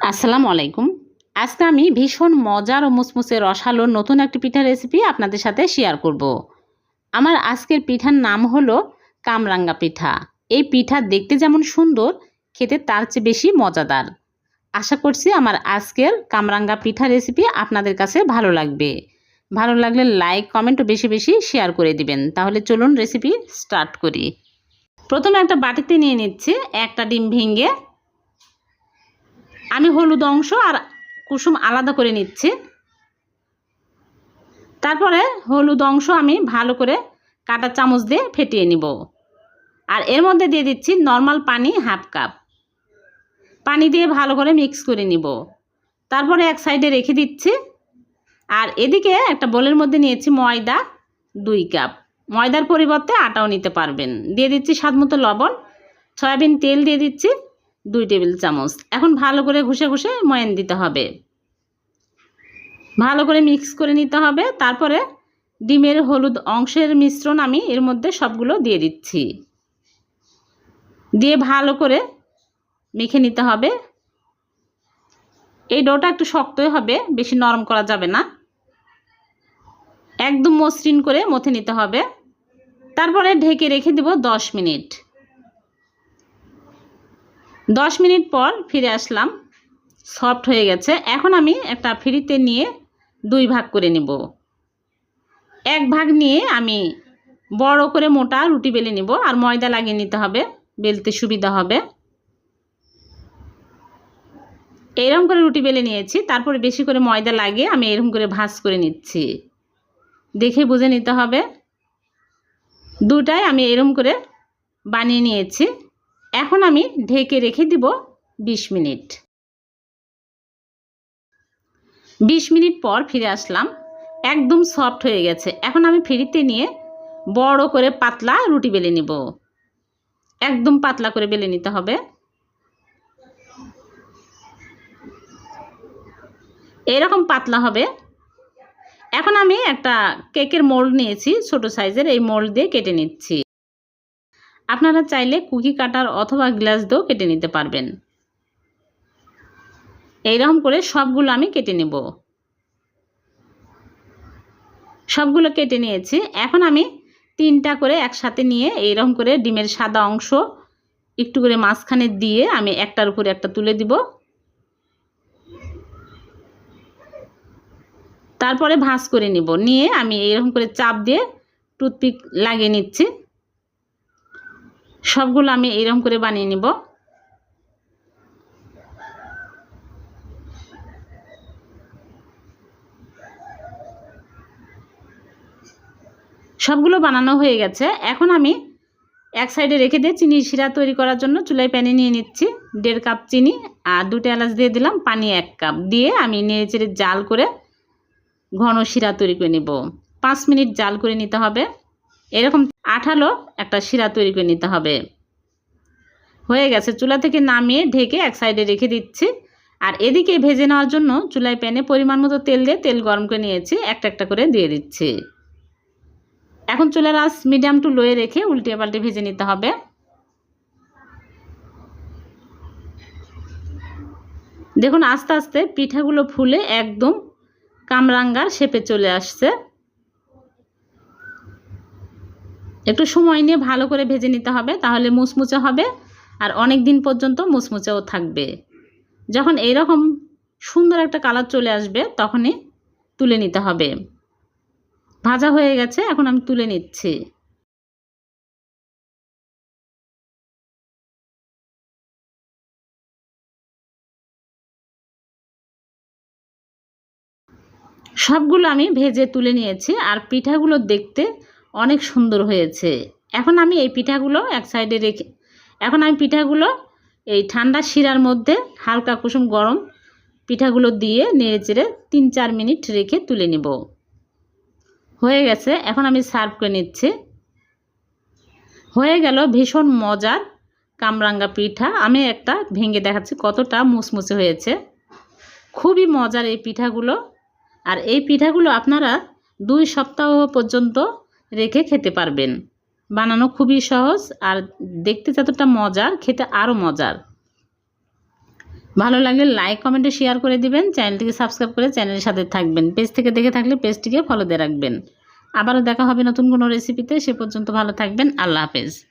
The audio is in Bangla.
আসসালামু আলাইকুম। আজকে আমি ভীষণ মজার ও মুসমুসে রসালো নতুন একটি পিঠার রেসিপি আপনাদের সাথে শেয়ার করব। আমার আজকের পিঠার নাম হলো কামরাঙ্গা পিঠা। এই পিঠা দেখতে যেমন সুন্দর, খেতে তার চেয়ে বেশি মজাদার। আশা করছি আমার আজকের কামরাঙ্গা পিঠা রেসিপি আপনাদের কাছে ভালো লাগবে। ভালো লাগলে লাইক কমেন্ট বেশি বেশি শেয়ার করে দিবেন। তাহলে চলুন রেসিপি স্টার্ট করি। প্রথমে একটা বাটিতে নিয়ে নিচ্ছি। একটা ডিম ভেঙে আমি হলুদ অংশ আর কুসুম আলাদা করে নিচ্ছি। তারপরে হলুদ অংশ আমি ভালো করে কাটা চামচ দিয়ে ফেটিয়ে নিব। আর এর মধ্যে দিয়ে দিচ্ছি নর্মাল পানি হাফ কাপ। পানি দিয়ে ভালো করে মিক্স করে নিব। তারপরে এক সাইডে রেখে দিচ্ছি। আর এদিকে একটা বোলের মধ্যে নিয়েছি ময়দা দুই কাপ। ময়দার পরিবর্তে আটাও নিতে পারবেন। দিয়ে দিচ্ছি স্বাদ মতো লবণ, সয়াবিন তেল দিয়ে দিচ্ছি। দুই টেবিল চামচ। এখন ভালো করে ঘষে ঘষে ময়ান দিতে হবে। ভালো করে মিক্স করে নিতে হবে। তারপরে ডিমের হলুদ অংশের মিশ্রণ আমি এর মধ্যে সবগুলো দিয়ে দিচ্ছি। দিয়ে ভালো করে মেখে নিতে হবে। এই ডোটা একটু শক্তই হবে, বেশি নরম করা যাবে না। একদম মসৃণ করে মথে নিতে হবে। তারপরে ঢেকে রেখে দেব দশ মিনিট। দশ মিনিট পর ফিরে আসলাম। সফট হয়ে গেছে। এখন আমি একটা ফ্রিতে নিয়ে দুই ভাগ করে নেব। এক ভাগ নিয়ে আমি বড় করে মোটা রুটি বেলে নিব আর ময়দা লাগিয়ে নিতে হবে। বেলতে সুবিধা হবে। এরকম করে রুটি বেলে নিয়েছি। তারপরে বেশি করে ময়দা লাগিয়ে আমি এরকম করে ভাজ করে নিচ্ছি। দেখে বুঝে নিতে হবে। দুটাই আমি এরকম করে বানিয়ে নিয়েছি। এখন আমি ঢেকে রেখে দিব বিশ মিনিট। বিশ মিনিট পর ফিরে আসলাম। একদম সফট হয়ে গেছে। এখন আমি ফ্রিতে নিয়ে বড় করে পাতলা রুটি বেলে নিব। একদম পাতলা করে বেলে নিতে হবে। এরকম পাতলা হবে। এখন আমি একটা কেকের মোল্ড নিয়েছি, ছোট সাইজের। এই মোল্ড দিয়ে কেটে নিচ্ছি। আপনারা চাইলে কুকি কাটার অথবা গ্লাস দিয়েও কেটে নিতে পারবেন। এইরকম করে সবগুলো আমি কেটে নেব। সবগুলো কেটে নিয়েছি। এখন আমি তিনটা করে একসাথে নিয়ে এইরকম করে ডিমের সাদা অংশ একটু করে মাঝখানে দিয়ে আমি একটার উপরে একটা তুলে দিব। তারপরে ভাঁজ করে নিব। নিয়ে আমি এইরকম করে চাপ দিয়ে টুথপিক লাগিয়ে নিচ্ছি। সবগুলো আমি এইরকম করে বানিয়ে নিব। সবগুলো বানানো হয়ে গেছে। এখন আমি এক সাইডে রেখে দিয়ে চিনি শিরা তৈরি করার জন্য চুলায় প্যানে নিয়ে নিচ্ছি। দেড় কাপ চিনি আর দুটো এলাচ দিয়ে দিলাম, পানি এক কাপ। দিয়ে আমি নেড়ে চেড়ে জাল করে ঘন শিরা তৈরি করে নেব। পাঁচ মিনিট জাল করে নিতে হবে। এরকম আঠালো একটা শিরা তৈরি করে নিতে হবে। হয়ে গেছে, চুলা থেকে নামিয়ে ঢেকে এক সাইডে রেখে দিচ্ছি। আর এদিকে ভেজে নেওয়ার জন্য চুলায় প্যানে পরিমাণ মতো তেল দিয়ে তেল গরম করে নিয়েছি, একটা একটা করে দিয়ে দিচ্ছি। এখন চুলার আঁচ মিডিয়াম টু লোয়ে রেখে উল্টে পাল্টে ভেজে নিতে হবে। দেখুন, আস্তে আস্তে পিঠাগুলো ফুলে একদম কামরাঙ্গার শেপে চলে আসছে। একটু সময় নিয়ে ভালো করে ভেজে নিতে হবে, তাহলে মুচমুচে হবে আর অনেক দিন পর্যন্ত মুচমুচেও থাকবে। যখন এইরকম সুন্দর একটা কালার চলে আসবে, তখনই তুলে নিতে হবে। ভাজা হয়ে গেছে, এখন আমি তুলে নিচ্ছি। সবগুলো আমি ভেজে তুলে নিয়েছি, আর পিঠাগুলো দেখতে অনেক সুন্দর হয়েছে। এখন আমি এই পিঠাগুলো এক সাইডে রেখে, এখন আমি পিঠাগুলো এই ঠান্ডা শিরার মধ্যে হালকা কুসুম গরম পিঠাগুলো দিয়ে নেড়ে চেড়ে তিন চার মিনিট রেখে তুলে নেব। হয়ে গেছে, এখন আমি সার্ভ করে নিচ্ছি। হয়ে গেল ভীষণ মজার কামরাঙ্গা পিঠা। আমি একটা ভেঙে দেখাচ্ছি কতটা মুচমুচে হয়েছে। খুবই মজার এই পিঠাগুলো। আর এই পিঠাগুলো আপনারা দুই সপ্তাহ পর্যন্ত রেখে খেতে পারবেন। বানানো খুবই সহজ আর দেখতে যতটা মজার, খেতে আরও মজার। ভালো লাগলে লাইক কমেন্টে শেয়ার করে দিবেন। চ্যানেলটিকে সাবস্ক্রাইব করে চ্যানেলের সাথে থাকবেন। পেজ থেকে দেখে থাকলে পেজটিকে ফলো দিয়ে রাখবেন। আবারও দেখা হবে নতুন কোনো রেসিপিতে সে পর্যন্ত ভালো থাকবেন। আল্লাহ হাফেজ।